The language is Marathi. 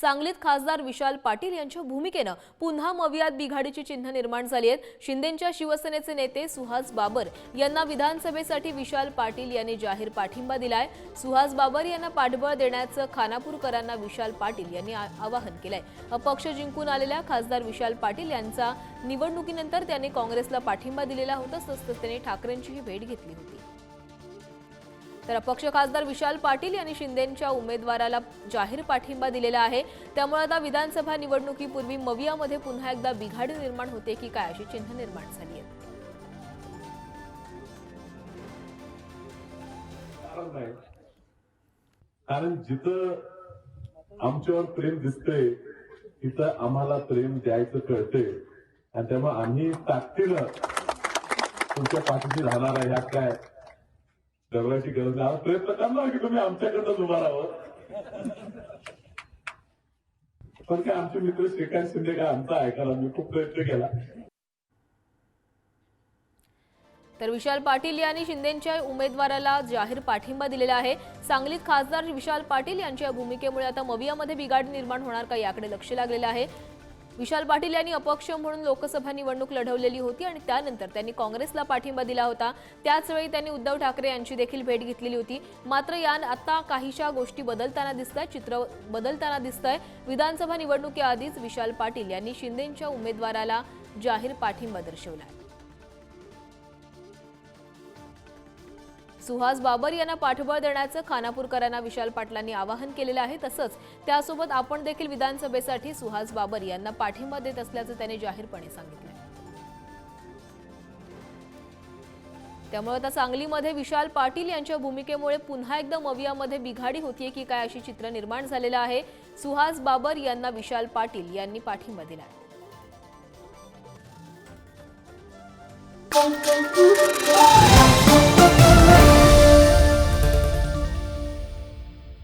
सांगलीत खासदार विशाल पाटील यांच्या भूमिकेनं पुन्हा मवियात बिघाडीची चिन्ह निर्माण झाली आहेत. शिंदेच्या शिवसेनेचे नेते सुहास बाबर यांना विधानसभेसाठी विशाल पाटील यांनी जाहीर पाठिंबा दिलाय. सुहास बाबर यांना पाठबळ देण्याचं खानापूरकरांना विशाल पाटील यांनी आ- आवाहन केलंय. अपक्ष जिंकून आलेल्या खासदार विशाल पाटील यांचा निवडणुकीनंतर त्यांनी काँग्रेसला पाठिंबा दिलेला होता. तसंच त्यांनी ठाकरेंचीही भेट घेतली होती. तर अपक्ष खासदार विशाल पाटील यांनी शिंदेच्या उमेदवाराला जाहीर पाठिंबा दिलेला आहे. त्यामुळे आता विधानसभा निवडणुकीपूर्वी मवियामध्ये पुन्हा एकदा बिघाडी निर्माण होते की काय अशी चिन्ह निर्माण झाली आहेत. कारण जिथं आमच्यावर प्रेम दिसतंय तिथं आम्हाला प्रेम द्यायचं कळतंय. आणि त्यामुळे आम्ही ताकदीनं तुमच्या पाठीशी राहणार आहे यात काय डरवायची गरज नाही आम्ही प्रयत्न करणार की तुम्ही आमच्याकडनं उभा राहावं. पण काय आमचे मित्र श्रीकांत शिंदे काय आमचा ऐकायला मी खूप प्रयत्न केला. तर विशाल पाटील यांनी शिंदेच्या उमेदवाराला जाहीर पाठिंबा दिलेला आहे. सांगलीत खासदार विशाल पाटील यांच्या भूमिकेमुळे आता मवियामध्ये बिघाड निर्माण होणार का याकडे लक्ष लागलेलं आहे. विशाल पाटील यांनी अपक्ष म्हणून लोकसभा निवडणूक लढवलेली होती आणि त्यानंतर त्यांनी काँग्रेसला पाठिंबा दिला होता. त्याचवेळी त्यांनी उद्धव ठाकरे यांची देखील भेट घेतलेली होती. मात्र या आता काहीशा गोष्टी बदलताना दिसत चित्र बदलताना दिसत आहे विधानसभा निवडणुकीआधीच विशाल पाटील यांनी शिंदेच्या उमेदवाराला जाहीर पाठिंबा दर्शवला सुहास बाबर यांना पाठबळ देण्याचं खानापूरकरांना विशाल पाटलांनी आवाहन केलेलं आहे. तसंच त्यासोबत आपण देखील विधानसभेसाठी सुहास बाबर यांना पाठिंबा देत असल्याचं त्यांनी जाहीरपणे सांगितलं त्यामुळे आता सांगलीमध्ये विशाल पाटील यांच्या भूमिकेमुळे पुन्हा एकदा मवियामध्ये बिघाडी होतीये की काय अशी चित्र निर्माण झालेलं आहे. सुहास बाबर यांना विशाल पाटील यांनी पाठिंबा दिला